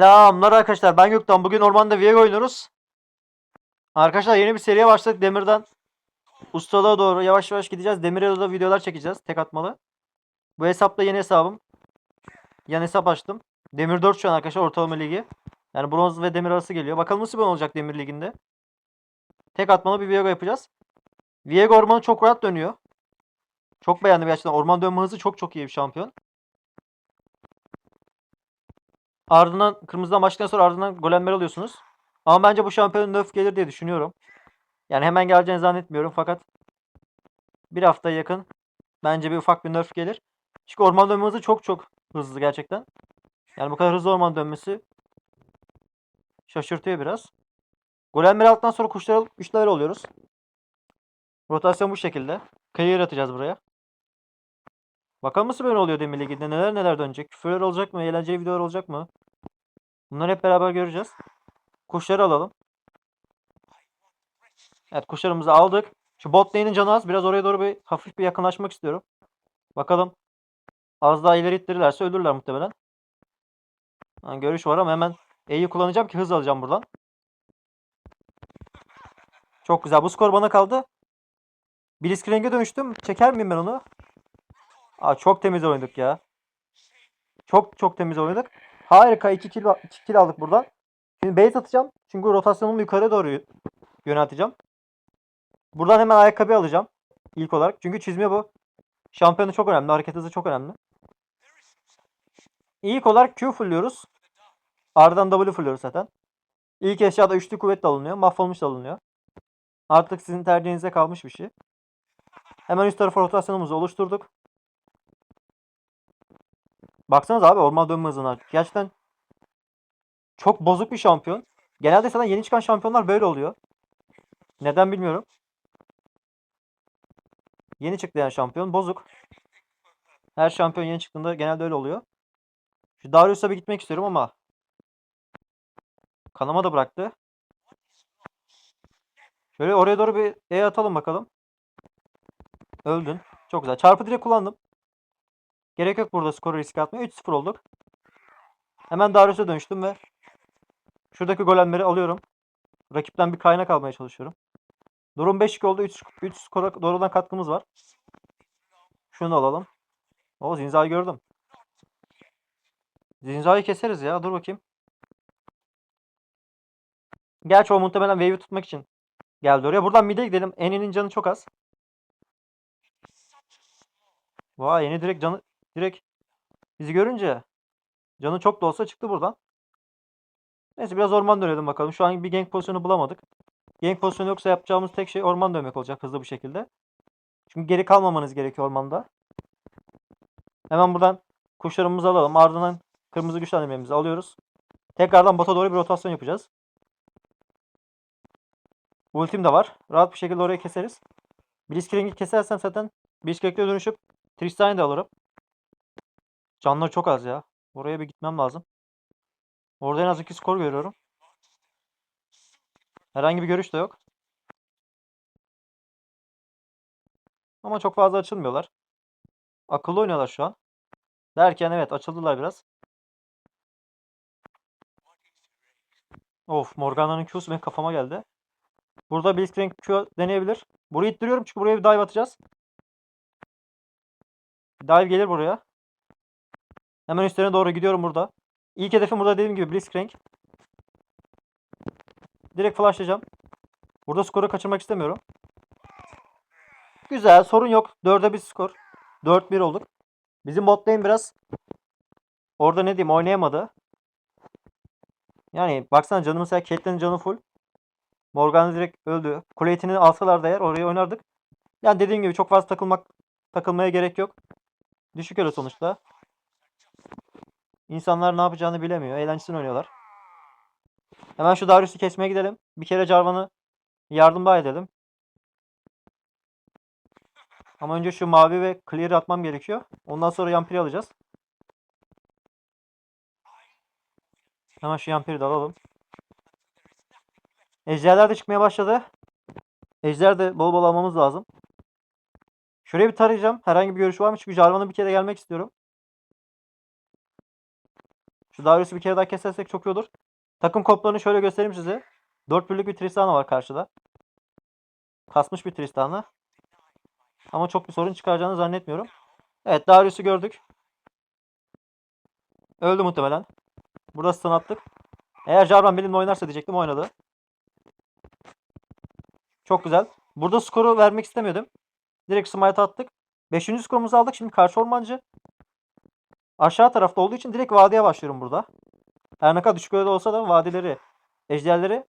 Selamlar arkadaşlar. Ben Gökten. Bugün ormanda Viego oynuyoruz. Arkadaşlar yeni bir seriye başladık. Demir'den ustalığa doğru yavaş yavaş gideceğiz. Demir'e de videolar çekeceğiz. Tek atmalı. Bu hesapla yeni hesabım. Yan hesap açtım. Demir 4 şu an arkadaşlar ortalama ligi. Yani bronz ve demir arası geliyor. Bakalım nasıl bir olacak Demir liginde. Tek atmalı bir Viego yapacağız. Viego ormanı çok rahat dönüyor. Çok beğendim gerçekten. Orman dönme hızı çok çok iyi bir şampiyon. Ardından kırmızıdan başladıktan sonra ardından golemler alıyorsunuz. Ama bence bu şampiyonun nerf gelir diye düşünüyorum. Yani hemen geleceğini zannetmiyorum fakat bir haftaya yakın bence bir ufak bir nerf gelir. Çünkü orman dönme hızı çok çok hızlı gerçekten. Yani bu kadar hızlı orman dönmesi şaşırtıyor biraz. Golemleri aldıktan sonra kuşları alıp 3 level oluyoruz. Rotasyon bu şekilde. Clear atacağız buraya. Bakalım nasıl böyle oluyor Demir Ligi'nde. Neler neler dönecek. Küfürler olacak mı? Eğlenceli videolar olacak mı? Bunları hep beraber göreceğiz. Kuşları alalım. Evet kuşlarımızı aldık. Şu bot lane'in canı az. Biraz oraya doğru bir hafif bir yakınlaşmak istiyorum. Bakalım. Az daha ileri ittirirlerse ölürler muhtemelen. Ha, görüş var ama hemen E'yi kullanacağım ki hız alacağım buradan. Çok güzel. Bu skor bana kaldı. Blitzcrank'e dönüştüm. Çeker miyim ben onu? Aa, çok temiz oynadık ya. Çok çok temiz oynadık. Harika 2 kill, 2 kill aldık buradan. Şimdi base atacağım. Çünkü rotasyonumu yukarı doğru yönelteceğim. Buradan hemen ayakkabı alacağım. İlk olarak. Çünkü çizme bu. Şampiyonu çok önemli. Hareket hızı çok önemli. İlk olarak Q fulluyoruz. Ardından W fulluyoruz zaten. İlk eşyada üçlü kuvvet de alınıyor. Mahvolmuş da alınıyor. Artık sizin tercihinize kalmış bir şey. Hemen üst tarafa rotasyonumuzu oluşturduk. Baksanız abi orman dönme hızına. Gerçekten çok bozuk bir şampiyon. Genelde zaten yeni çıkan şampiyonlar böyle oluyor. Neden bilmiyorum. Yeni çıktı yani şampiyon. Bozuk. Her şampiyon yeni çıktığında genelde öyle oluyor. Şu Darius'a bir gitmek istiyorum ama kanama da bıraktı. Şöyle oraya doğru bir E atalım bakalım. Öldün. Çok güzel. Çarpı direkt kullandım. Gerek yok burada skoru riske atmaya. 3-0 olduk. Hemen Darius'a dönüştüm ve şuradaki golemleri alıyorum. Rakipten bir kaynak almaya çalışıyorum. Durum 5-2 oldu. 3, 3 skora doğrudan katkımız var. Şunu alalım. O Zinza'yı gördüm. Zinza'yı keseriz ya. Dur bakayım. Gerçi o muhtemelen wave'i tutmak için geldi oraya. Buradan mid'e gidelim. Eni'nin canı çok az. Vay Eni direkt canı direkt bizi görünce canı çok da olsa çıktı buradan. Neyse biraz orman dönelim bakalım. Şu an bir gank pozisyonu bulamadık. Gank pozisyonu yoksa yapacağımız tek şey orman dönmek olacak hızlı bir şekilde. Çünkü geri kalmamanız gerekiyor ormanda. Hemen buradan kuşlarımızı alalım. Ardından kırmızı güçlendirmemizi alıyoruz. Tekrardan bota doğru bir rotasyon yapacağız. Ultim de var. Rahat bir şekilde oraya keseriz. Blitzcrank'i kesersem zaten Blitzcrank'le dönüşüp Tristan'ı da alırım. Canları çok az ya. Oraya bir gitmem lazım. Orada en az 2 skor görüyorum. Herhangi bir görüş de yok. Ama çok fazla açılmıyorlar. Akıllı oynuyorlar şu an. Derken evet açıldılar biraz. Of Morgana'nın Q'su benim kafama geldi. Burada Blitzcrank Q deneyebilir. Burayı ittiriyorum çünkü buraya bir dive atacağız. Dive gelir buraya. Hemen üstlerine doğru gidiyorum burada. İlk hedefim burada dediğim gibi Blitzcrank. Direkt flashlayacağım. Burada skoru kaçırmak istemiyorum. Güzel sorun yok. 4'e bir skor. 4-1 olduk. Bizim bot lane biraz orada ne diyeyim oynayamadı. Yani baksana canım mesela Caitlyn'in canı full. Morgan direkt öldü. Kuleitini alsalar da eğer oraya oynardık. Yani dediğim gibi çok fazla takılmak takılmaya gerek yok. Düşük elo sonuçta. İnsanlar ne yapacağını bilemiyor. Eğlencesini oynuyorlar. Hemen şu Darius'u kesmeye gidelim. Bir kere Jarvan'ı yardımda edelim. Ama önce şu mavi ve clear'ı atmam gerekiyor. Ondan sonra Yampiri alacağız. Hemen şu Yampiri de alalım. Ejderler de çıkmaya başladı. Ejder de bol bol almamız lazım. Şuraya bir tarayacağım. Herhangi bir görüş var mı? Çünkü Jarvan'a bir kere gelmek istiyorum. Şu Darius'u bir kere daha kesersek çok iyi olur. Takım koplarını şöyle göstereyim size. 4 birlik bir Tristana var karşıda. Kasmış bir Tristana. Ama çok bir sorun çıkaracağını zannetmiyorum. Evet Darius'u gördük. Öldü muhtemelen. Burada stun attık. Eğer Jarvan benimle oynarsa diyecektim oynadı. Çok güzel. Burada skoru vermek istemiyordum. Direkt smite attık. Beşinci skorumuzu aldık. Şimdi karşı ormancı aşağı tarafta olduğu için direkt vadiye başlıyorum burada. Her ne kadar düşük öyle olsa da vadileri, ejderleri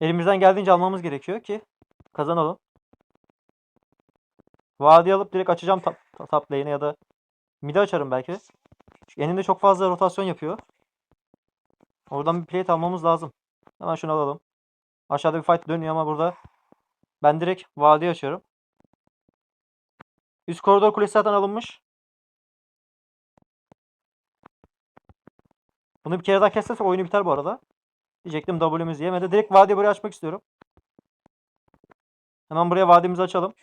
elimizden geldiğince almamız gerekiyor ki kazanalım. Vadi alıp direkt açacağım top, top lane'e ya da mid'i açarım belki. Çünkü eninde çok fazla rotasyon yapıyor. Oradan bir plate almamız lazım. Hemen şunu alalım. Aşağıda bir fight dönüyor ama burada ben direkt vadi açıyorum. Üst koridor kulesi zaten alınmış. Bunu bir kere daha kesersek oyunu biter bu arada. Diyecektim W'miz yemedi. Direkt vadiyi buraya açmak istiyorum. Hemen buraya vadimizi açalım.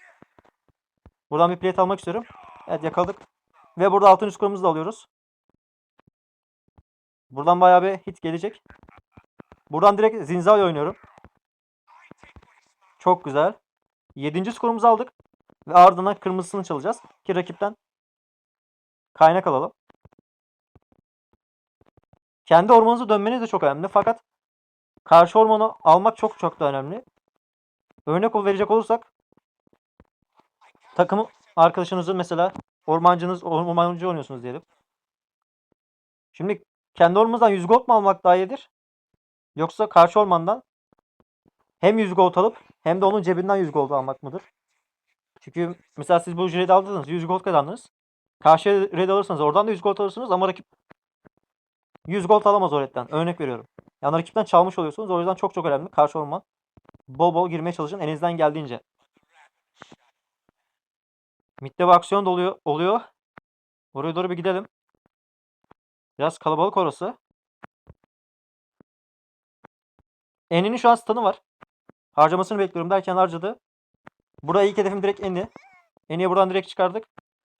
Buradan bir plate almak istiyorum. Evet yakaladık. Ve burada altın üst kolumuzu da alıyoruz. Buradan bayağı bir hit gelecek. Buradan direkt Zinza'yı oynuyorum. Çok güzel. 7. skorumuzu aldık. Ve ardından kırmızısını çalacağız. Ki rakipten kaynak alalım. Kendi ormanınıza dönmeniz de çok önemli. Fakat karşı ormanı almak çok çok da önemli. Örnek verecek olursak takım arkadaşınızın mesela ormancınız ormancı oynuyorsunuz diyelim. Şimdi kendi ormanınızdan 100 gold mu almak daha iyidir? Yoksa karşı ormandan hem 100 gold alıp hem de onun cebinden 100 gold almak mıdır? Çünkü mesela siz bu red aldınız 100 gold kazandınız. Karşı red alırsanız oradan da 100 gold alırsınız ama rakip 100 gold alamaz o. Örnek veriyorum. Yani rakipten çalmış oluyorsunuz. O yüzden çok çok önemli. Karşı orman. Bol bol girmeye çalışın elinizden geldiğince. Mid'de bir aksiyon da oluyor. oluyor. Oraya doğru bir gidelim. Biraz kalabalık orası. Eni'nin şu an stun'ı var. Harcamasını bekliyorum derken harcadı. Burada ilk hedefim direkt Eni. Eni'yi buradan direkt çıkardık.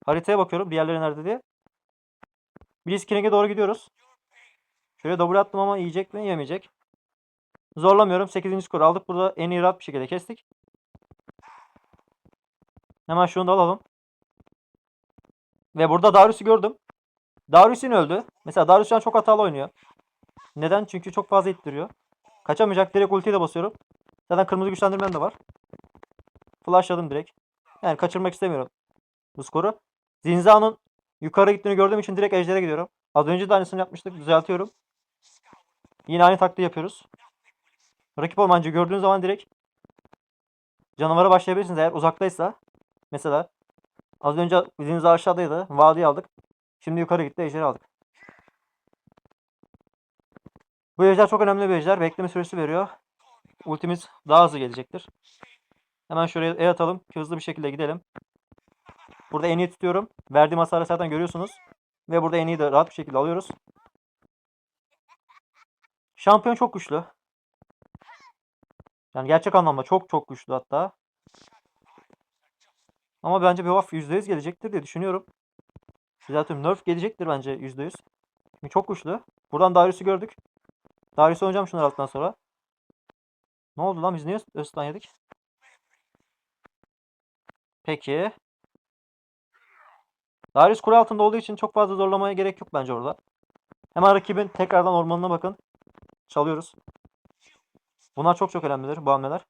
Haritaya bakıyorum diğerleri nerede diye. Blitzkrieg'e doğru gidiyoruz. Şöyle double attım ama yiyecek mi? Yemeyecek. Zorlamıyorum. 8. skoru aldık. Burada en iyi rahat bir şekilde kestik. Hemen şunu da alalım. Ve burada Darius'u gördüm. Darius yine öldü. Mesela Darius şu an çok hatalı oynuyor. Neden? Çünkü çok fazla ittiriyor. Kaçamayacak. Direkt ultiyi de basıyorum. Zaten kırmızı güçlendirmem de var. Flashladım direkt. Yani kaçırmak istemiyorum bu skoru. Zinza'nın yukarı gittiğini gördüğüm için direkt ejder'e gidiyorum. Az önce de aynısını yapmıştık. Düzeltiyorum. Yine aynı taktiği yapıyoruz. Rakip ormancı gördüğün zaman direkt canavara başlayabilirsiniz eğer uzaktaysa. Mesela az önce Zinza aşağıdaydı. Vadiyi aldık. Şimdi yukarı gitti. Ejderi aldık. Bu ejder çok önemli bir ejder. Bekleme süresi veriyor. Ultimiz daha hızlı gelecektir. Hemen şuraya E atalım. Hızlı bir şekilde gidelim. Burada en iyi tutuyorum. Verdiğim hasarı zaten görüyorsunuz. Ve burada en iyi de rahat bir şekilde alıyoruz. Şampiyon çok güçlü. Yani gerçek anlamda çok çok güçlü hatta. Ama bence bir buff %100 gelecektir diye düşünüyorum. Zaten nerf gelecektir bence %100. Çünkü çok güçlü. Buradan Darius'u gördük. Darius'u oynayacağım şunları aldıktan sonra. Ne oldu lan biz niye Öztan yedik? Peki. Darius kule altında olduğu için çok fazla zorlamaya gerek yok bence orada. Hemen rakibin tekrardan ormanına bakın. Çalıyoruz. Bunlar çok çok önemlidir bu hamleler.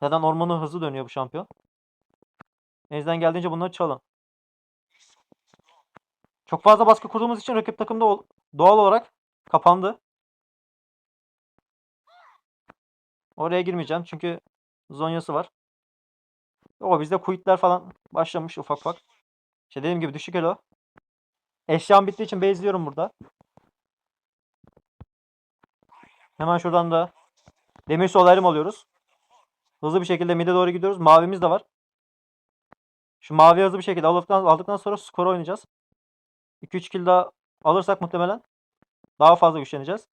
Zaten ormanı hızlı dönüyor bu şampiyon. Elinizden geldiğince bunları çalın. Çok fazla baskı kurduğumuz için rakip takımda doğal olarak kapandı. Oraya girmeyeceğim çünkü zonyası var. O bizde quitler falan başlamış ufak ufak. İşte dediğim gibi düşük elo. Eşyam bittiği için base'liyorum burada. Hemen şuradan da demir solaryum alıyoruz. Hızlı bir şekilde mid'e doğru gidiyoruz. Mavimiz de var. Şu mavi hızlı bir şekilde aldıktan, aldıktan sonra skor oynayacağız. 2-3 kill daha alırsak muhtemelen daha fazla güçleneceğiz.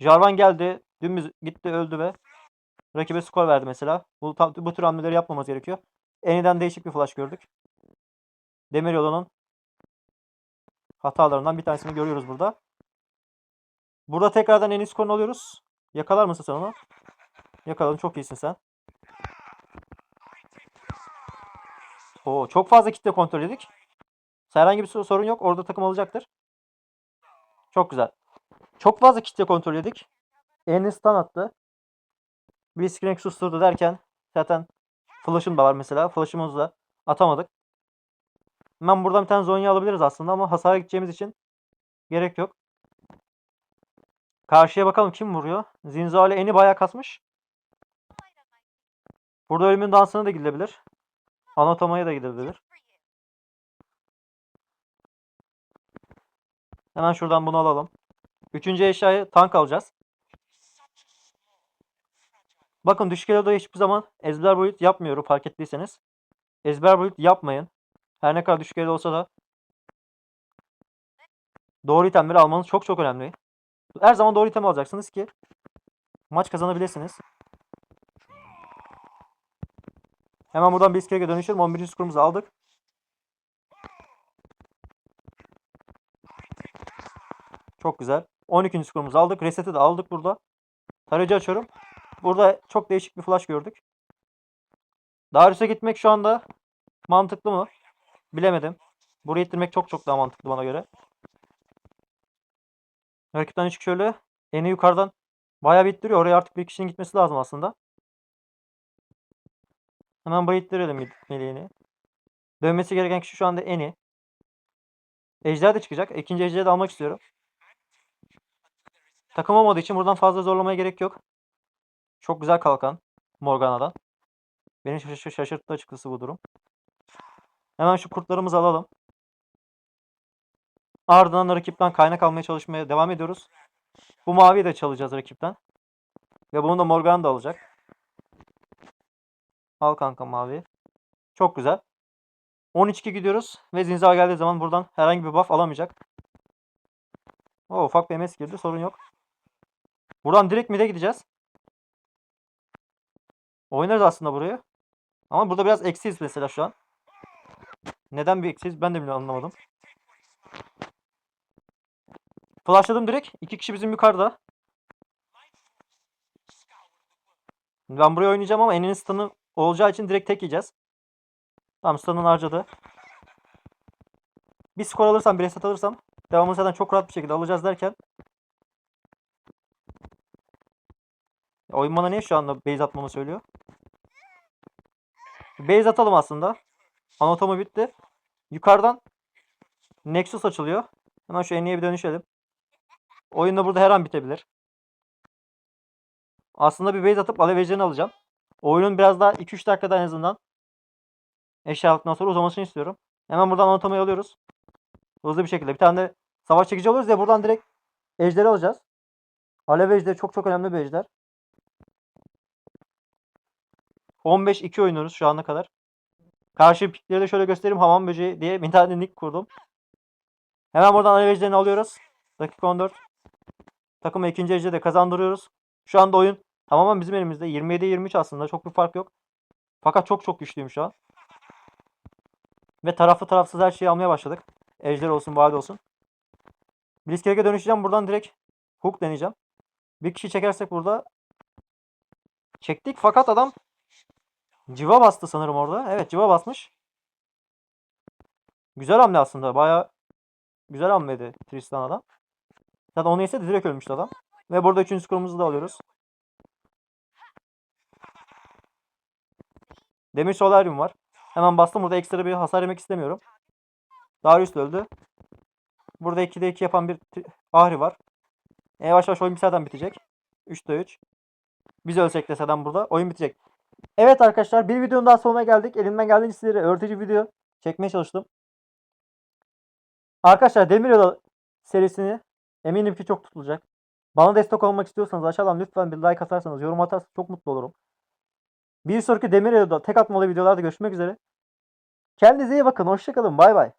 Jarvan geldi. Dümdüz gitti öldü ve rakibe skor verdi mesela. Bu, bu tür hamleleri yapmamız gerekiyor. Eniden değişik bir flash gördük. Demir yolunun hatalarından bir tanesini görüyoruz burada. Burada tekrardan en iyi skorunu alıyoruz. Yakalar mısın sen onu? Yakaladın. Çok iyisin sen. Oo, çok fazla kitle kontrol edik. Herhangi bir sorun yok. Orada takım alacaktır. Çok güzel. Çok fazla kitle kontrol edik. Ennis stun attı. Blitzcrank susturdu derken zaten flash'ım da var mesela. Flash'ımızı da atamadık. Hemen buradan bir tane Zonya alabiliriz aslında ama hasara gideceğimiz için gerek yok. Karşıya bakalım kim vuruyor. Zinzale eni bayağı kasmış. Burada ölümün dansına da gidilebilir. Anatomaya da gidebilir. Hemen şuradan bunu alalım. Üçüncü eşyayı tank alacağız. Bakın düşük eloda hiçbir zaman ezber boyut yapmıyorum fark ettiyseniz. Ezber boyut yapmayın. Her ne kadar düşük olsa da doğru itemleri almanız çok çok önemli. Her zaman doğru item alacaksınız ki maç kazanabilirsiniz. Hemen buradan bir iskeleye dönüşelim. 11. skorumuzu aldık. Çok güzel. 12. skorumuzu aldık. Reset'i de aldık burada. Tarayıcı açıyorum. Burada çok değişik bir flash gördük. Darius'a gitmek şu anda mantıklı mı? Bilemedim. Buraya ittirmek çok çok daha mantıklı bana göre. Rakipten çık şöyle. Eni yukarıdan bayağı bir ittiriyor. Oraya artık bir kişinin gitmesi lazım aslında. Hemen buraya ittirelim meleğini. Dönmesi gereken kişi şu anda Eni. Ejder de çıkacak. İkinci ejderi de almak istiyorum. Takım olmadığı için buradan fazla zorlamaya gerek yok. Çok güzel kalkan Morgana'dan. Beni şaş- şaşırttı açıkçası bu durum. Hemen şu kurtlarımızı alalım. Ardından da rakipten kaynak almaya çalışmaya devam ediyoruz. Bu maviyi de çalacağız rakipten. Ve bunu da Morgan da alacak. Al kanka mavi. Çok güzel. 13-2 gidiyoruz. Ve Zinza geldiği zaman buradan herhangi bir buff alamayacak. O ufak bir MS girdi. Sorun yok. Buradan direkt mid'e gideceğiz. Oynarız aslında burayı. Ama burada biraz eksiyiz mesela şu an. Neden bir eksiyiz ben de bile anlamadım. Flashladım direkt. İki kişi bizim yukarıda. Ben buraya oynayacağım ama Eni'nin stun'ı olacağı için direkt tek yiyeceğiz. Tamam stun'ını harcadı. Bir skor alırsam, bir reset alırsam devamını zaten çok rahat bir şekilde alacağız derken Oyun bana niye şu anda base atmamı söylüyor? Base atalım aslında. Anatomi bitti. Yukarıdan Nexus açılıyor. Hemen şu Eni'ye bir dönüşelim. Oyun da burada her an bitebilir. Aslında bir base atıp alevecilerini alacağım. Oyunun biraz daha 2-3 dakikada en azından eşya sonra uzamasını istiyorum. Hemen buradan anatomiyi alıyoruz. Hızlı bir şekilde. Bir tane de savaş çekici alıyoruz ya buradan direkt ejderi alacağız. Alev ejderi çok çok önemli bir ejder. 15-2 oynuyoruz şu ana kadar. Karşı pikleri de şöyle göstereyim. Hamam böceği diye bir tane nick kurdum. Hemen buradan alev ejderini alıyoruz. Dakika 14. Takıma ikinci ejderi de kazandırıyoruz. Şu anda oyun tamamen bizim elimizde. 27-23 aslında. Çok bir fark yok. Fakat çok çok güçlüyüm şu an. Ve taraflı tarafsız her şeyi almaya başladık. Ejder olsun, vade olsun. Blitzkrieg'e dönüşeceğim. Buradan direkt hook deneyeceğim. Bir kişi çekersek burada çektik fakat adam civa bastı sanırım orada. Evet civa basmış. Güzel hamle aslında. Baya güzel hamleydi Tristan adam. Zaten onu yese direkt ölmüştü adam. Ve burada üçüncü skorumuzu da alıyoruz. Demir Solarium var. Hemen bastım. Burada ekstra bir hasar yemek istemiyorum. Darius da öldü. Burada 2'de 2 yapan bir Ahri var. E, yavaş yavaş oyun bir zaten bitecek. 3'te 3. Biz ölsek de zaten burada oyun bitecek. Evet arkadaşlar bir videonun daha sonuna geldik. Elimden geldiğince sizlere öğretici video çekmeye çalıştım. Arkadaşlar Demiryolu serisini eminim ki çok tutulacak. Bana destek olmak istiyorsanız aşağıdan lütfen bir like atarsanız, yorum atarsanız çok mutlu olurum. Bir sonraki Demiryolu'da tek atmalı videolarda görüşmek üzere. Kendinize iyi bakın. Hoşçakalın. Bay bay.